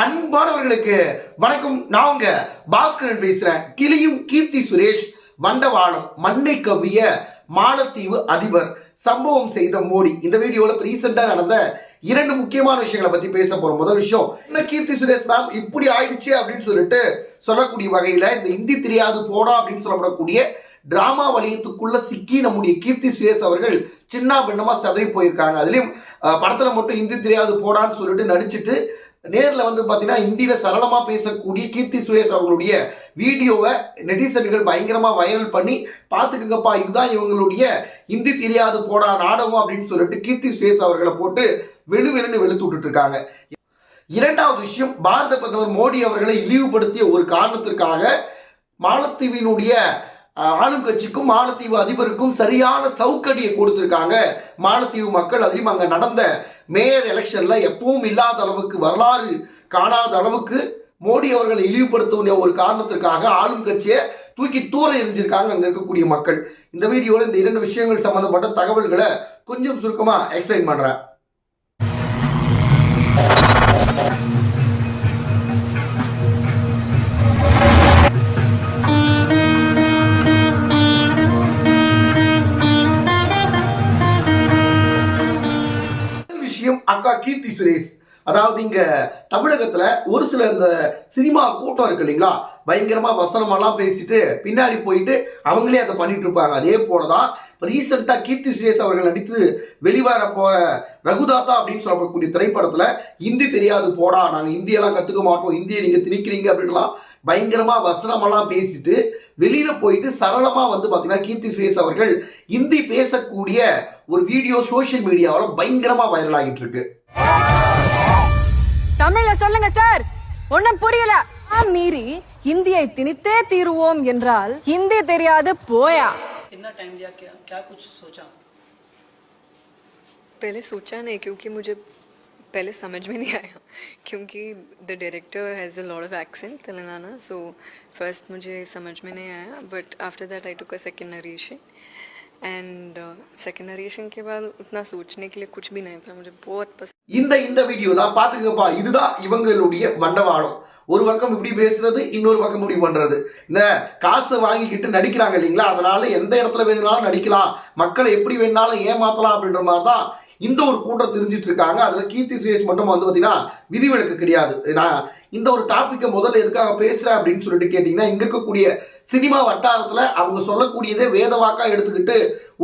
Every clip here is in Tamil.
அன்பானவர்களுக்கு வணக்கம். நான் உங்க பாஸ்கரன் பேசுறேன். கிளியும் கீர்த்தி சுரேஷ் வண்டவாளம் மண்ணை கவ்விய மாலத்தீவு அதிபர் சம்பவம் செய்த மோடி. இந்த வீடியோல ரீசெண்டா நடந்த இரண்டு முக்கியமான விஷயங்களை பத்தி பேச போகிற முதல் விஷயம் என்ன கீர்த்தி சுரேஷ் மேம் இப்படி ஆயிடுச்சு அப்படின்னு சொல்லிட்டு சொல்லக்கூடிய வகையில இந்த இந்தி தெரியாது போடா அப்படின்னு சொல்லப்படக்கூடிய டிராமா வலயத்துக்குள்ள சிக்கி நம்முடைய கீர்த்தி சுரேஷ் அவர்கள் சின்ன பின்னமா சதவி போயிருக்காங்க. அதுலயும் படத்தில் படத்துல மட்டும் இந்தி தெரியாது போடான்னு சொல்லிட்டு நடிச்சிட்டு நேரில் வந்து பார்த்தீங்கன்னா இந்தியில் சரளமாக பேசக்கூடிய கீர்த்தி சுரேஷ் அவர்களுடைய வீடியோவை நெட்டிசன்கள் பயங்கரமாக வைரல் பண்ணி பார்த்துக்குங்கப்பா இதுதான் இவங்களுடைய இந்தி தெரியாது போடா நாடகம் அப்படின்னு சொல்லிட்டு கீர்த்தி சுரேஷ் அவர்களை போட்டு வெளு வெளுன்னு வெளுத்து விட்டுட்டு இருக்காங்க இரண்டாவது விஷயம் பாரத பிரதமர் மோடி அவர்களை இழிவுபடுத்திய ஒரு காரணத்திற்காக மாலத்தீவினுடைய ஆளும் கட்சிக்கும் மாலத்தீவு அதிபருக்கும் சரியான சவுக்கடியை கொடுத்துருக்காங்க மாலத்தீவு மக்கள். அதிலும் அங்கே நடந்த மேயர் எலெக்ஷனில் எப்பவும் இல்லாத அளவுக்கு வரலாறு காணாத அளவுக்கு மோடி அவர்களை இழிவுபடுத்த ஒரு காரணத்திற்காக ஆளும் கட்சியை தூக்கி தூர எரிஞ்சிருக்காங்க அங்கே இருக்கக்கூடிய மக்கள். இந்த வீடியோவில் இந்த இரண்டு விஷயங்கள் சம்பந்தப்பட்ட தகவல்களை கொஞ்சம் சுருக்கமாக எக்ஸ்பிளைன் பண்ணுறேன் கீர்த்தி சுரேஷ். அதாவது இங்க தமிழகத்துல ஒரு சில இந்த சினிமா கூட்டம் இருக்கு இல்லைங்களா? பயங்கரமா வசனமெல்லாம் பேசிட்டு பின்னாடி போயிட்டு அவங்களே அதை பண்ணிட்டு இருப்பாங்க. அதே போலதான் இப்போ ரீசெண்டாக கீர்த்தி சுரேஷ் அவர்கள் நடித்து வெளிவர போற ரகுதாத்தா அப்படின்னு சொல்லக்கூடிய திரைப்படத்துல ஹிந்தி தெரியாது போடா நாங்க ஹிந்தியெல்லாம் கத்துக்க மாட்டோம் ஹிந்தியை நீங்க திணிக்கிறீங்க அப்படின்லாம் பயங்கரமா வசனமெல்லாம் பேசிட்டு வெளியில போயிட்டு சரளமா வந்து பாத்தீங்கன்னா கீர்த்தி சுரேஷ் அவர்கள் ஹிந்தி பேசக்கூடிய ஒரு வீடியோ சோஷியல் மீடியாவில் பயங்கரமா வைரல் ஆகிட்டு இருக்கு. தமிழ்ல சொல்லுங்க சார் ஒண்ணும் புரியல ஆ, மீறி ஹிந்தியை திணித்தே தீருவோம் என்றால் ஹிந்தி தெரியாது போயா कितना टाइम दिया क्या क्या कुछ सोचा पहले सोचा नहीं क्योंकि मुझे पहले समझ में नहीं आया क्योंकि the director has a lot of accent Telangana so first मुझे समझ में नहीं आया but after that I took a second narration and second narration के बाद उतना सोचने के लिए कुछ भी नहीं था मुझे बहुत पसंद இந்த இந்த வீடியோ தான் பாத்துக்கப்பா இதுதான் இவங்களுடைய வண்டவாளம். ஒரு பக்கம் இப்படி பேசுறது இன்னொரு பக்கம் இப்படி பண்றது. இந்த காசை வாங்கிக்கிட்டு நடிக்கிறாங்க இல்லைங்களா? அதனால எந்த இடத்துல வேணும்னாலும் நடிக்கலாம். மக்களை எப்படி வேணாலும் ஏமாத்தலாம் அப்படின்ற மாதிரி தான் இந்த ஒரு கூட்டம் தெரிஞ்சிட்டு இருக்காங்க. அதில் கீர்த்தி சுரேஷ் மட்டும் வந்து பார்த்தீங்கன்னா விதிவிலக்கு கிடையாது. நான் இந்த ஒரு டாப்பிக்கை முதல்ல எதுக்காக பேசுகிறேன் அப்படின்னு சொல்லிட்டு கேட்டிங்கன்னா இங்கே இருக்கக்கூடிய சினிமா வட்டாரத்தில் அவங்க சொல்லக்கூடியதே வேதவாக்காக எடுத்துக்கிட்டு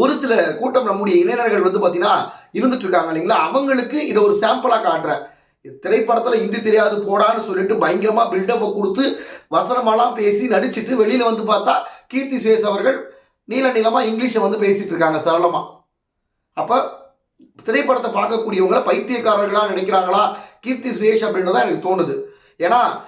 ஒரு சில கூட்டம் நம்முடைய இளைஞர்கள் வந்து பார்த்தீங்கன்னா இருந்துட்டு இருக்காங்க இல்லைங்களா? அவங்களுக்கு இதை ஒரு சாம்பிளாக காட்டுறேன். திரைப்படத்தில் ஹிந்தி தெரியாது போடான்னு சொல்லிட்டு பயங்கரமா பில்டப்பை கொடுத்து வசனமெல்லாம் பேசி நடிச்சுட்டு வெளியில வந்து பார்த்தா கீர்த்தி சுரேஷ் அவர்கள் நீல நீளமா இங்கிலீஷை வந்து பேசிட்டு இருக்காங்க சரளமா. அப்போ திரைப்படத்தை பார்க்கக்கூடியவங்களை பைத்தியக்காரர்களாக நினைக்கிறாங்களா? கீர்த்தி சுரேஷ் அப்படின்றதா எனக்கு தோணுது. ஏன்னா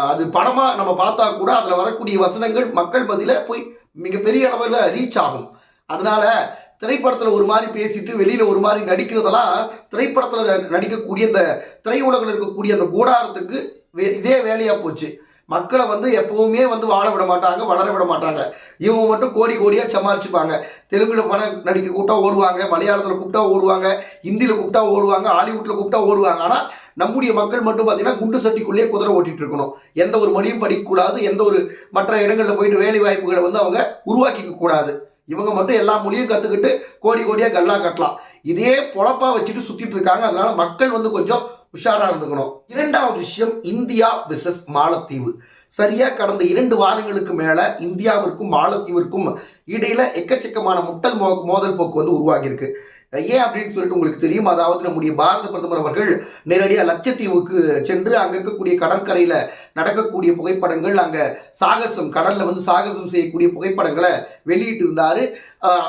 அது படமாக நம்ம பார்த்தா கூட அதில் வரக்கூடிய வசனங்கள் மக்கள் பதில போய் மிகப்பெரிய அளவில் ரீச் ஆகும். அதனால திரைப்படத்தில் ஒரு மாதிரி பேசிட்டு வெளியில் ஒரு மாதிரி நடிக்கிறதெல்லாம் திரைப்படத்தில் நடிக்கக்கூடிய இந்த திரையுலகில் இருக்கக்கூடிய அந்த கூடாரத்துக்கு வே- இதே வேலையாக போச்சு. மக்களை வந்து எப்பவுமே வந்து வாழ விட மாட்டாங்க வளர விட மாட்டாங்க. இவங்க மட்டும் கோடி கோடியாக சமாளிச்சுப்பாங்க தெலுங்குல படம் நடிக்க கூப்பிட்டா ஓடுவாங்க மலையாளத்தில் கூப்பிட்டா ஓடுவாங்க ஹிந்தியில் கூப்பிட்டா ஓடுவாங்க ஹாலிவுட்டில் கூப்பிட்டா ஓடுவாங்க. ஆனால் நம்முடைய மக்கள் மட்டும் பார்த்தீங்கன்னா குண்டு சட்டிக்குள்ளேயே குதிரை ஓட்டிட்டு இருக்கணும். எந்த ஒரு மொழியும் படிக்கக்கூடாது எந்த ஒரு மற்ற இடங்களில் போயிட்டு வேலை வாய்ப்புகளை வந்து அவங்க உருவாக்கிக்க கூடாது. இவங்க மட்டும் எல்லா மொழியும் கற்றுக்கிட்டு கோடி கோடியாக கல்லா கட்டலாம். இதே பொழப்பா வச்சுட்டு சுற்றிட்டு இருக்காங்க. அதனால மக்கள் வந்து கொஞ்சம் உஷாரா இருந்துக்கணும். இரண்டாவது விஷயம் இந்தியா விசஸ் மாலத்தீவு. சரியா? கடந்த இரண்டு வாரங்களுக்கு மேல இந்தியாவிற்கும் மாலத்தீவிற்கும் இடையில எக்கச்சக்கமான முட்டல் மோ மோதல் போக்கு வந்து உருவாகியிருக்கு. ஏன் அப்படின்னு சொல்லிட்டு உங்களுக்கு தெரியும். அதாவது நம்முடைய பாரத பிரதமர் அவர்கள் நேரடியாக லட்சத்தீவுக்கு சென்று அங்கே இருக்கக்கூடிய கடற்கரையில் நடக்கக்கூடிய புகைப்படங்கள் அங்கே சாகசம் கடலில் வந்து சாகசம் செய்யக்கூடிய புகைப்படங்களை வெளியிட்டு இருந்தார்.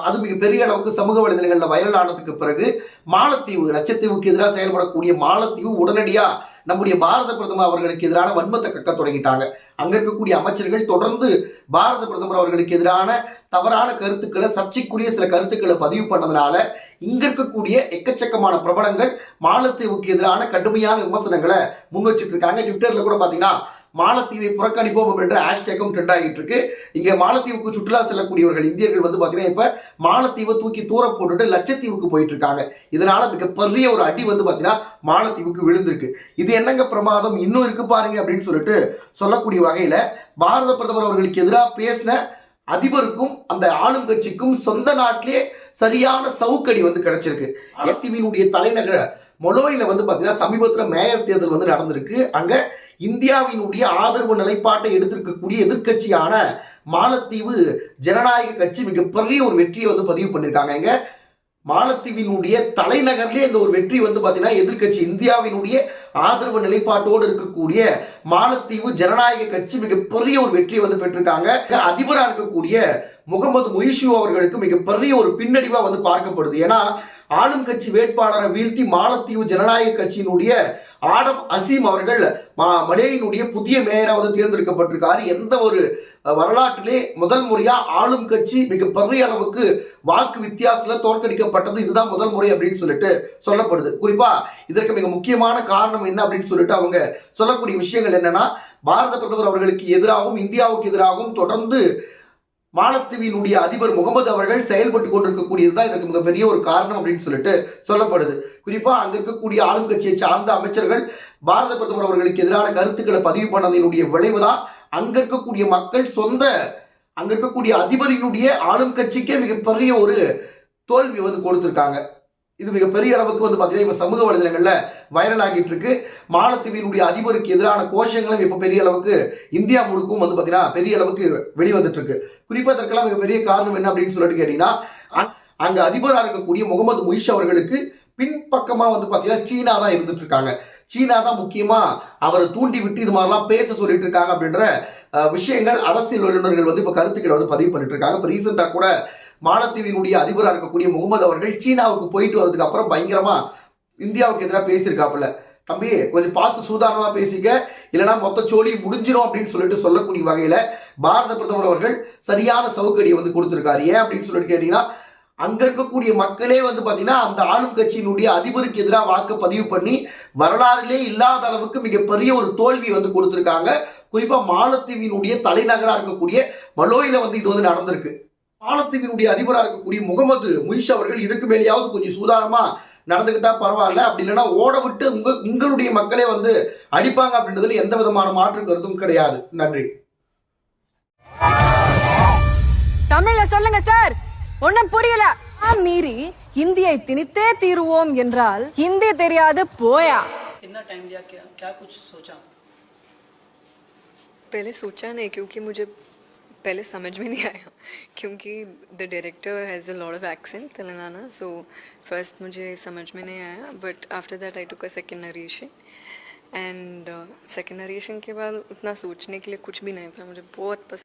அது மிக பெரிய அளவுக்கு சமூக வலைதளங்களில் வைரல் ஆனதுக்கு பிறகு மாலத்தீவு லட்சத்தீவுக்கு எதிராக செயல்படக்கூடிய மாலத்தீவு உடனடியாக நம்முடைய பாரத பிரதமர் அவர்களுக்கு எதிரான வன்மத்தை கக்க தொடங்கிட்டாங்க. அங்கே இருக்கக்கூடிய அமைச்சர்கள் தொடர்ந்து பாரத பிரதமர் அவர்களுக்கு எதிரான தவறான கருத்துக்களை சர்ச்சைக்குரிய சில கருத்துக்களை பதிவு பண்ணதுனால இங்க இருக்கக்கூடிய எக்கச்சக்கமான பிரபலங்கள் மாலத்தீவுக்கு எதிரான கடுமையான விமர்சனங்களை முன் வச்சுட்டு இருக்காங்க. ட்விட்டர்ல கூட பாத்தீங்கன்னா மாலத்தீவை புறக்கணிப்போம் அப்படின்ற ஹேஷ்டேக்கும் ட்ரெண்ட் ஆகிட்டு இருக்கு. இங்க மாலத்தீவுக்கு சுற்றுலா செல்லக்கூடியவர்கள் இந்தியர்கள் வந்து பாத்தீங்கன்னா இப்ப மாலத்தீவை தூக்கி தூர போட்டுட்டு லட்சத்தீவுக்கு போயிட்டு இருக்காங்க. இதனால மிகப்பெரிய ஒரு அடி வந்து பாத்தீங்கன்னா மாலத்தீவுக்கு விழுந்திருக்கு. இது என்னங்க பிரமாதம்? இன்னும் இருக்கு பாருங்க அப்படின்னு சொல்லிட்டு சொல்லக்கூடிய வகையில பாரத பிரதமர் அவர்களுக்கு எதிராக பேசின அதிபருக்கும் அந்த ஆளும் கட்சிக்கும் சொந்த நாட்டிலே சரியான சவுக்கடி வந்து கிடைச்சிருக்கு. மாலத்தீவினுடைய தலைநகர மொலோயில வந்து பார்த்தீங்கன்னா சமீபத்தில் மேயர் தேர்தல் வந்து நடந்திருக்கு. அங்கே இந்தியாவினுடைய ஆதரவு நிலைப்பாட்டை எடுத்திருக்கக்கூடிய எதிர்க்கட்சியான மாலத்தீவு ஜனநாயக கட்சி மிகப்பெரிய ஒரு வெற்றியை வந்து பதிவு பண்ணியிருக்காங்க இங்கே மாலத்தீவினுடைய தலைநகர்லேயே இந்த ஒரு வெற்றி வந்து பார்த்தீங்கன்னா எதிர்க்கட்சி இந்தியாவினுடைய ஆதரவு நிலைப்பாட்டோடு இருக்கக்கூடிய மாலத்தீவு ஜனநாயக கட்சி மிகப்பெரிய ஒரு வெற்றியை வந்து பெற்றிருக்காங்க. அதிபராக இருக்கக்கூடிய முகமது மொய்ஷு அவர்களுக்கு மிகப்பெரிய ஒரு பின்னடைவா வந்து பார்க்கப்படுது. ஏன்னா ஆளும் கட்சி வேட்பாளரை வீழ்த்தி மாலத்தீவு ஜனநாயக கட்சியினுடைய ஆடம் அசீம் அவர்கள் மா- மலேயினுடைய புதிய மேயராக வந்து தேர்ந்தெடுக்கப்பட்டிருக்காரு. எந்த ஒரு வரலாற்றிலே முதல் முறையாக ஆளும் கட்சி மிகப்பெரிய அளவுக்கு வாக்கு வித்தியாசத்தில் தோற்கடிக்கப்பட்டது. இதுதான் முதல் முறை அப்படின்னு சொல்லிட்டு சொல்லப்படுது. குறிப்பாக இதற்கு மிக முக்கியமான காரணம் என்ன அப்படின்னு சொல்லிட்டு அவங்க சொல்லக்கூடிய விஷயங்கள் என்னன்னா பாரத பிரதமர் அவர்களுக்கு எதிராகவும் இந்தியாவுக்கு எதிராகவும் தொடர்ந்து மாலத்தீவினுடைய அதிபர் முகமது அவர்கள் செயல்பட்டு கொண்டிருக்கக்கூடியதுதான் இதற்கு மிகப்பெரிய ஒரு காரணம் அப்படின்னு சொல்லிட்டு சொல்லப்படுது. குறிப்பா அங்க இருக்கக்கூடிய ஆளும் கட்சியை சார்ந்த அமைச்சர்கள் பாரத பிரதமர் அவர்களுக்கு எதிரான கருத்துக்களை பதிவு பண்ணதினுடைய விளைவுதான் அங்க இருக்கக்கூடிய மக்கள் சொந்த அங்க இருக்கக்கூடிய அதிபரினுடைய ஆளும் கட்சிக்கே மிகப்பெரிய ஒரு தோல்வி வந்து கொடுத்திருக்காங்க. இது மிகப்பெரிய அளவுக்கு வந்து பார்த்தீங்கன்னா இப்போ சமூக வலைதளங்களில் வைரல் ஆகிட்டு இருக்கு மாலத்தீவினுடைய அதிபருக்கு எதிரான கோஷங்களும் இப்போ பெரிய அளவுக்கு இந்தியா முழுக்கும் வந்து பார்த்தீங்கன்னா பெரிய அளவுக்கு வெளிவந்துட்டு இருக்கு குறிப்பாக இதற்கெல்லாம் மிகப்பெரிய காரணம் என்ன அப்படின்னு சொல்லிட்டு கேட்டீங்கன்னா அங்கே அதிபராக இருக்கக்கூடிய முகமது முயிஷ் அவர்களுக்கு பின்பக்கமாக வந்து பார்த்தீங்கன்னா சீனா தான் இருந்துட்டு இருக்காங்க சீனா தான் முக்கியமாக அவரை தூண்டி விட்டு இது மாதிரிலாம் பேச சொல்லிட்டு இருக்காங்க அப்படின்ற விஷயங்கள் அரசியல் வல்லுநர்கள் வந்து இப்போ கருத்துக்களை வந்து பதிவு பண்ணிட்டு இருக்காங்க இப்போ ரீசெண்டாக கூட மாலத்தீவினுடைய அதிபராக இருக்கக்கூடிய முகமது அவர்கள் சீனாவுக்கு போயிட்டு வந்ததுக்கு அப்புறம் பயங்கரமா இந்தியாவுக்கு எதிராக பேசியிருக்காப்புல. தம்பி கொஞ்சம் பார்த்து சூதாரணமாக பேசிக்க. இல்லைன்னா மொத்த சோழி முடிஞ்சிடும் அப்படின்னு சொல்லிட்டு சொல்லக்கூடிய வகையில் பாரத பிரதமர் அவர்கள் சரியான சவுக்கடியை வந்து கொடுத்துருக்காரு. ஏன் அப்படின்னு சொல்லிட்டு கேட்டிங்கன்னா அங்கே இருக்கக்கூடிய மக்களே வந்து பார்த்தீங்கன்னா அந்த ஆளும் கட்சியினுடைய அதிபருக்கு எதிராக வாக்கு பதிவு பண்ணி வரலாறுலே இல்லாத அளவுக்கு மிகப்பெரிய ஒரு தோல்வி வந்து கொடுத்துருக்காங்க. குறிப்பாக மாலத்தீவினுடைய தலைநகராக இருக்கக்கூடிய மலோயில வந்து இது வந்து நடந்திருக்கு. மாலத்தீவினுடைய அதிபராக இருக்கக்கூடிய முகமது முயிஷ் அவர்கள் இதுக்கு மேலேயாவது கொஞ்சம் சூதானமா நடந்துக்கிட்டா பரவாயில்ல அப்படி இல்லைன்னா ஓட விட்டு உங்க உங்களுடைய மக்களே வந்து அடிப்பாங்க அப்படின்றதுல எந்த விதமான மாற்று கருத்தும் கிடையாது நன்றி தமிழ்ல சொல்லுங்க சார் ஒண்ணும் புரியல ஆ, மீறி இந்தியை திணித்தே தீருவோம் என்றால் ஹிந்தி தெரியாது போயா कितना टाइम लिया क्या क्या कुछ सोचा पहले सोचा नहीं क्योंकि मुझे पहले समझ में नहीं आया, क्योंकि the director has a lot of accent Telangana so first मुझे समझ में नहीं आया but after that I took a second narration and second narration के बाद उतना सोचने के लिए कुछ भी नहीं था, मुझे बहुत पसंद